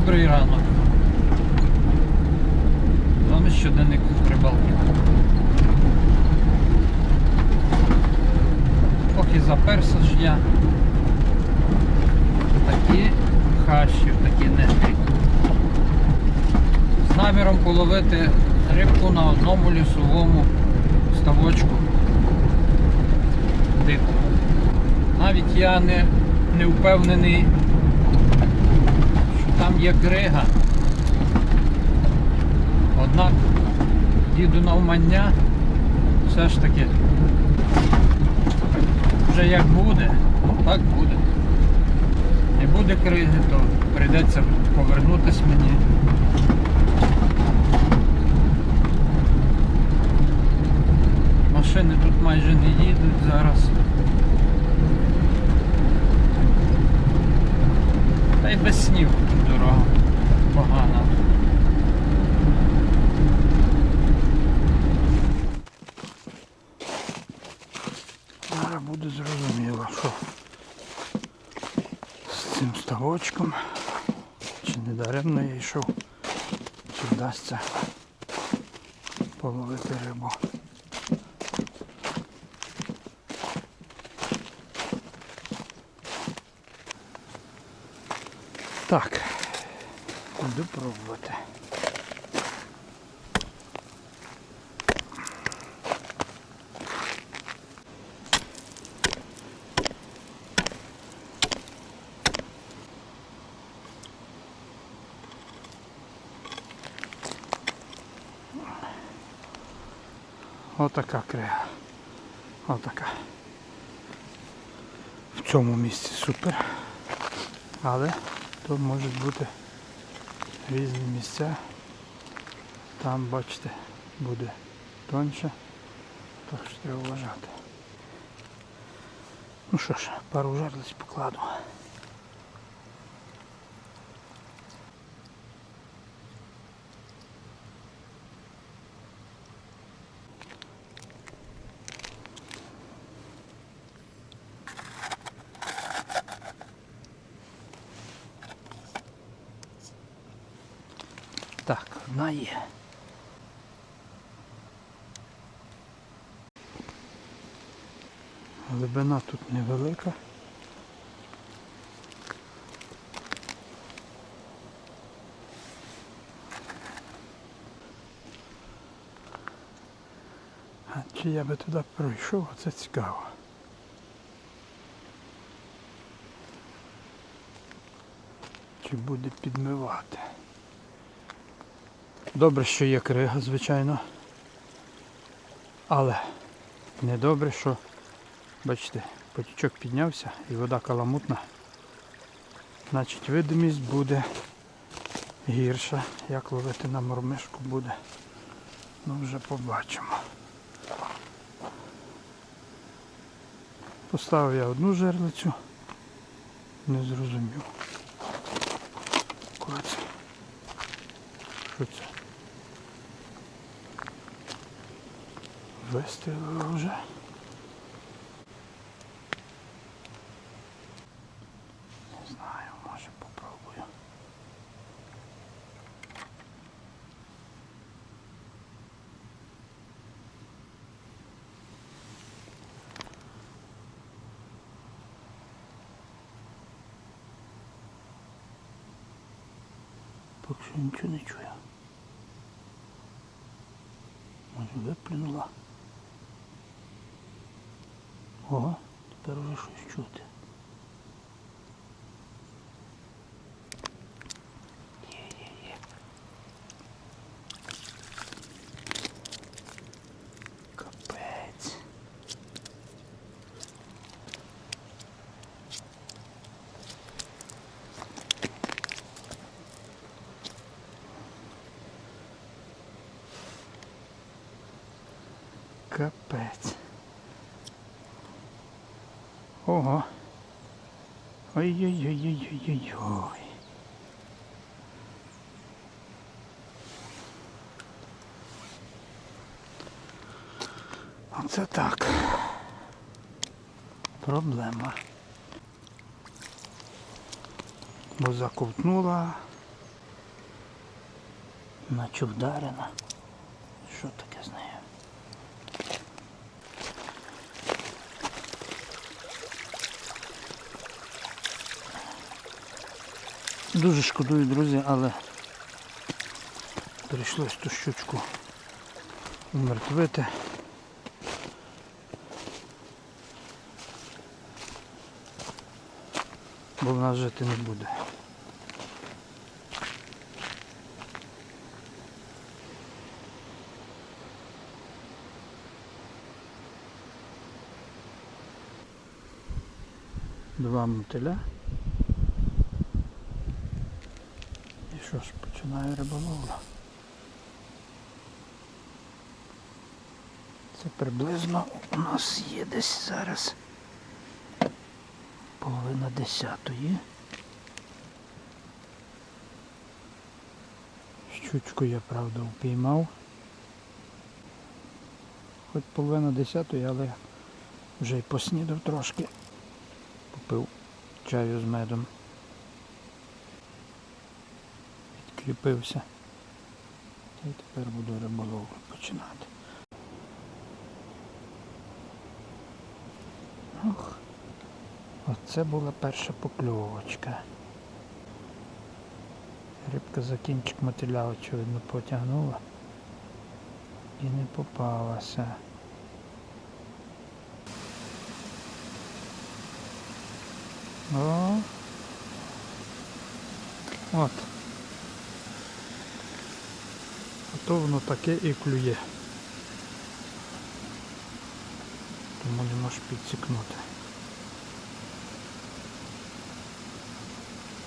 Добрий ранок. З вами щоденник рибалки. Поки заперся ж я. Такі хащі, такі нетрі. З наміром половити рибку на одному лісовому ставочку. Дикому. Навіть я не, не впевнений, там є крига. Однак їду на умання, все ж таки вже як буде, так буде. Не буде криги, то прийдеться повернутися мені. Машини тут майже не їдуть зараз. Та без снігу дорога погана. Зараз буде зрозуміло, що з цим ставочком, чи не даремно я йшов, чи вдасться половити рибу. Так, буду пробувати. Отака крига. Отака. В цьому місці супер. Але тут можуть бути різні місця. Там, бачите, буде тоньше. Так що треба вважати. Ну що ж, пару жерлиць покладу. Так, одна є. Глибина тут невелика. А чи я би туди пройшов, це цікаво. Чи буде підмивати? Добре, що є крига, звичайно. Але не добре, що, бачите, потічок піднявся і вода каламутна. Значить видимість буде гірша. Як ловити на мормишку буде. Ну вже побачимо. Поставив я одну жерлицю. Не зрозумів. Куди це? Що це? Вистрілили вже. Не знаю, може попробую. Поки що не чую. Може виплюнула. Ого, тепер уже щось чути. Є, є, є. Капець. Капець. Ого. Ой-ой-ой-ой-ой-ой. Оце так. Проблема. Бо заковтнула Наче вдарена. Що таке з нею? Дуже шкодую, друзі, але прийшлось ту щучку умертвити. Бо в нас жити не буде. Два мотиля. Що ж, починаю риболовлю. Це приблизно у нас є десь зараз половина десятої. Щучку я, правда, упіймав. Хоч половина десятої, але вже й поснідав трошки. Попив чаю з медом. Відкріпився. Та й тепер буду риболовлю починати. Ох, оце була перша покльовочка. Рибка за кінчик мотиля, очевидно, потягнула і не попалася. О! От. Ото воно таке і клює. Тому не можеш підсікнути.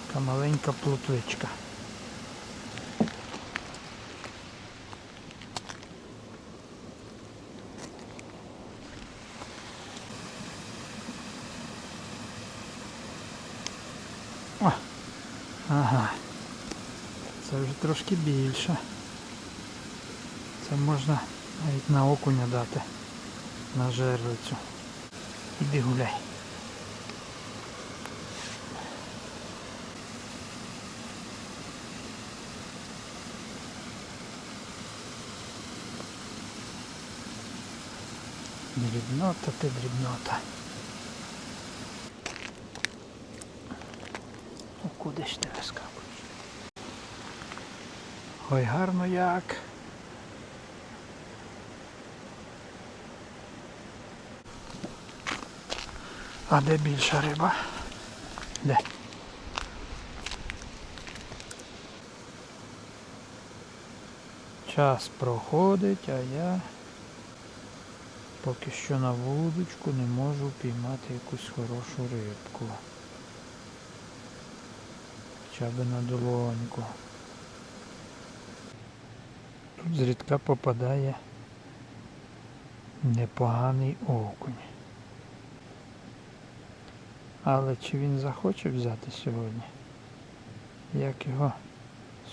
Така маленька плотвичка. Ага. Це вже трошки більше. Це можна навіть на окуня дати. На жерлицю. Іди гуляй. Дрібнота ти дрібнота. Ну куди ж ти вискакуєш? Ой, гарно як. А де більша риба? Де? Час проходить, а я поки що на вудочку не можу піймати якусь хорошу рибку. Хоча б на долоньку. Тут зрідка попадає непоганий окунь. Але чи він захоче взяти сьогодні? Як його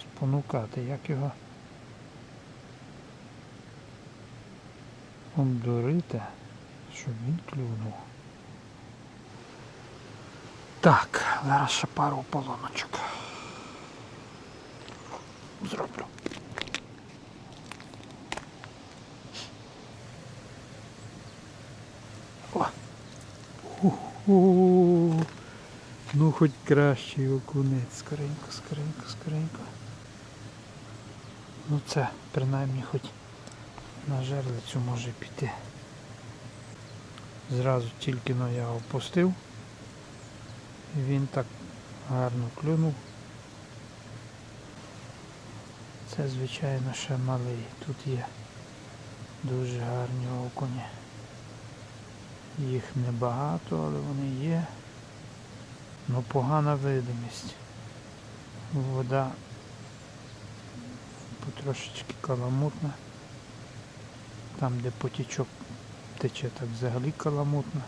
спонукати, як його обдурити, щоб він клюнув? Так, зараз ще пару полоночок. Зроблю. О! Ну хоч кращий окунець. Скоренько, скоренько, скоренько. Ну це принаймні хоч на жерлицю може піти. Зразу тільки но я опустив. І він так гарно клюнув. Це звичайно ще малий. Тут є дуже гарні окуні. Їх небагато, але вони є. Ну погана видимість. Вода потрошечки каламутна. Там де потічок тече так взагалі каламутно.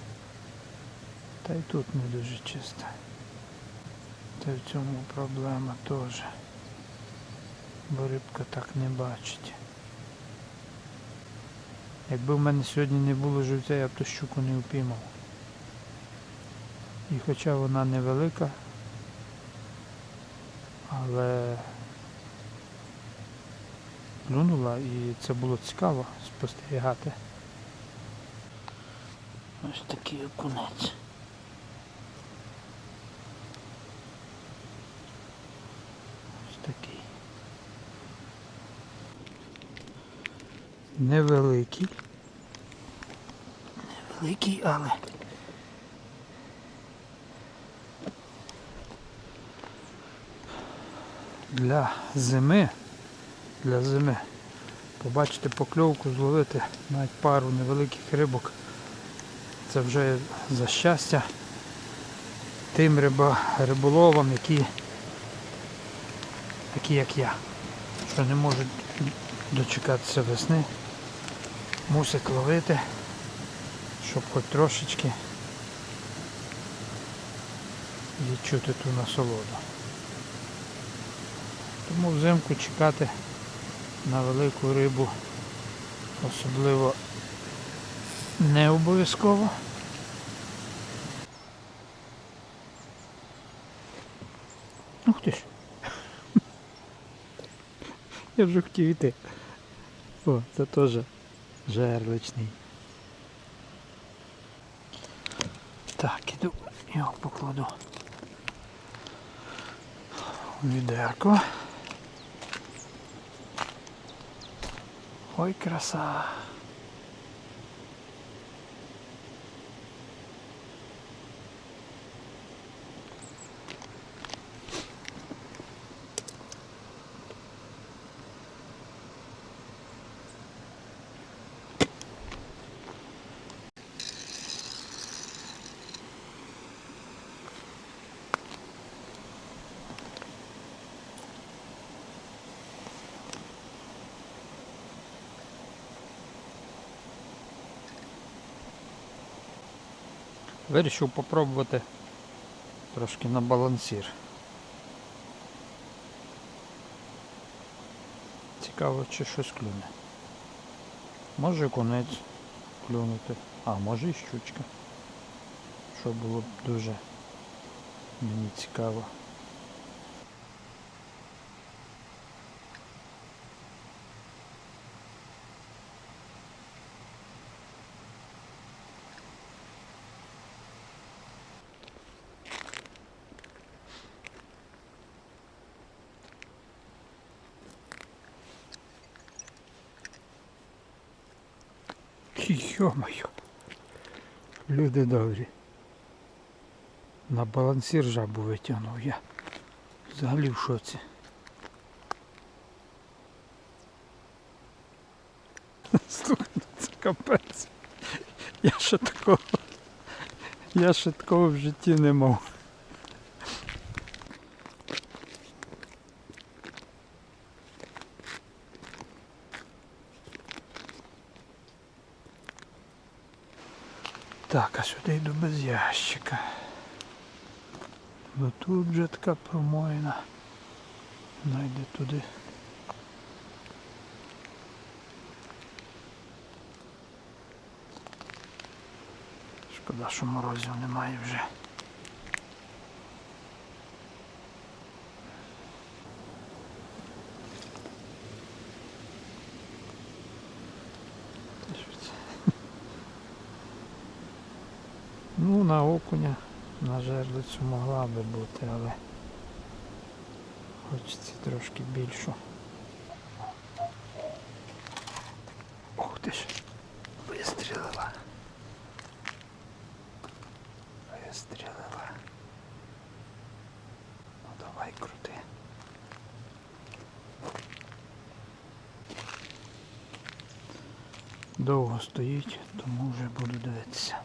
Та й тут не дуже чисто. Та в цьому проблема теж. Бо рибка так не бачить. Якби в мене сьогодні не було живця, я б ту щуку не впіймав. І хоча вона невелика, але клюнула і це було цікаво спостерігати. Ось такий окунець. Ось такий. Невеликий. Невеликий, але для зими, для зими побачити покльовку, зловити навіть пару невеликих рибок. Це вже за щастя тим риба, риболовам, які, такі як я, що не можуть дочекатися весни, мусять ловити, щоб хоч трошечки відчути ту насолоду. Тому взимку чекати на велику рибу особливо не обов'язково. Ух ти ж. Я вже хотів іти. О, це теж жерличний. Так, іду, його покладу у відерко. Ой, краса. Вирішив попробувати трошки на балансір. Цікаво, чи щось клюне. Може конець клюнути, а може і щучка. Що було б дуже мені цікаво. Йо-моє. Люди добрі. На балансір жабу витягнув я. Взагалі в шоці. Ну це капець. Я ще такого. Я ще такого в житті не мав. Так, а сюди йду без ящика. Бо тут вже така промоїна. Найде туди. Шкода, що морозів немає вже. Та що це? Ну, на окуня, на жерлицю могла би бути, але хочеться трошки більшу. Ух ти ж, вистрілила. Вистрілила. Ну давай крути. Довго стоїть, тому вже буду дивитися.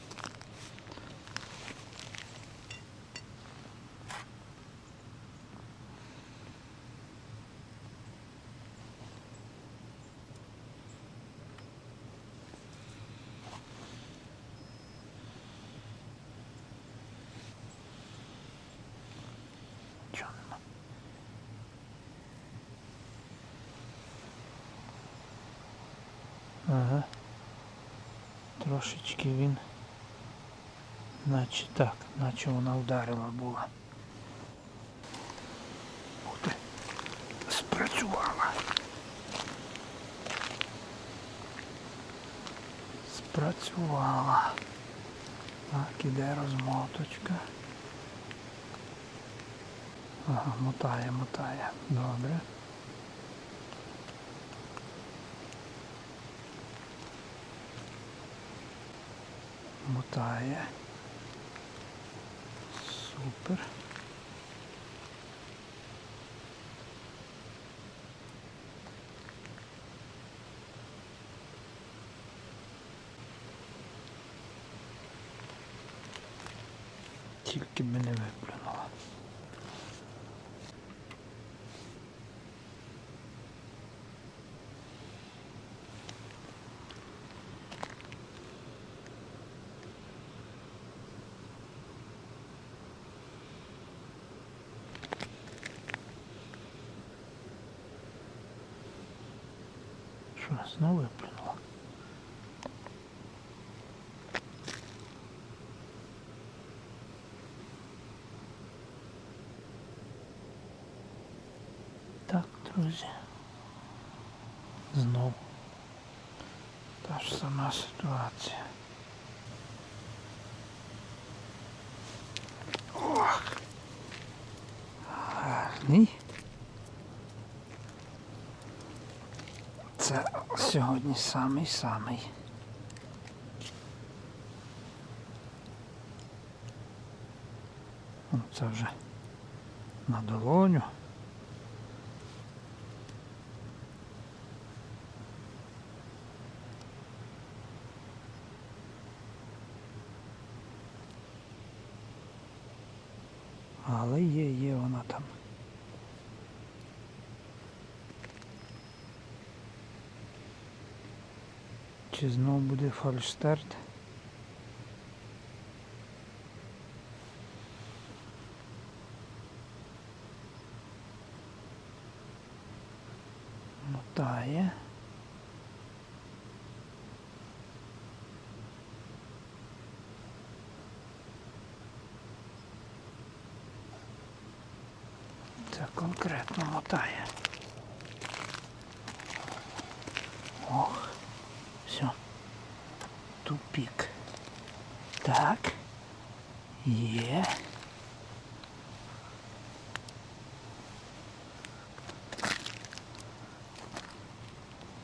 Трошечки він наче так, наче вона вдарила була. буде спрацювала. Спрацювала. Так, іде розмоточка. Ага, мотає, мотає. Добре. deg. Super. Tilke menüet. Не виплюнула. Що, знову виплюнула? Так, друзі. Знов. Та ж сама ситуація. Ох. Гарний. Це сьогодні самий-самий. Ну, Це вже на долоню. Але є, є вона там. Чи знов буде фальштерт? Мотає. Це конкретно мотає. Ох, все. Тупик. Так. Є.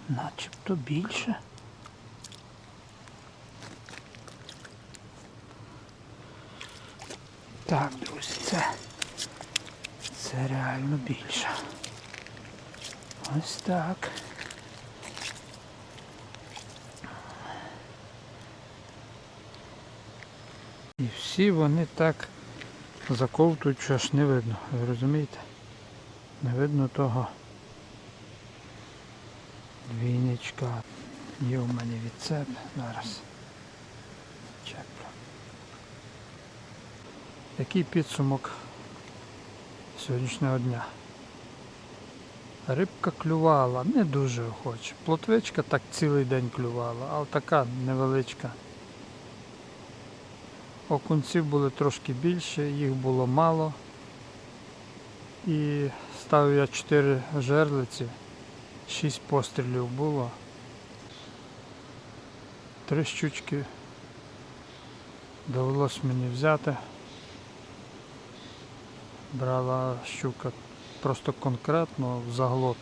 Начебто більше. Так, друзі, це, це реально більше. Ось так. І всі вони так заковтують, що аж не видно. Ви розумієте? Не видно того двійничка. Є в мене відцеп. Зараз чеплю. Який підсумок сьогоднішнього дня? Рибка клювала, не дуже охоче. Плотвичка так цілий день клювала, а така невеличка. Окунців були трошки більше, їх було мало. І ставив я 4 жерлиці, 6 пострілів було. Три щучки довелось мені взяти. Брала щука просто конкретно в заглот.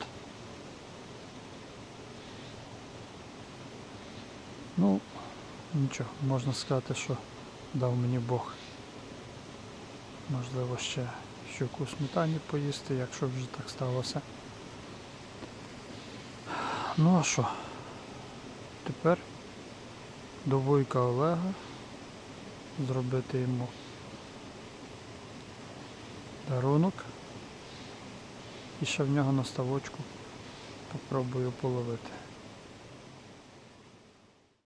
Ну, нічого, можна сказати, що дав мені Бог. Можливо, ще щуку сметані поїсти, якщо вже так сталося. Ну а що? Тепер до вуйка Олега зробити йому дарунок. І ще в нього на ставочку попробую половити.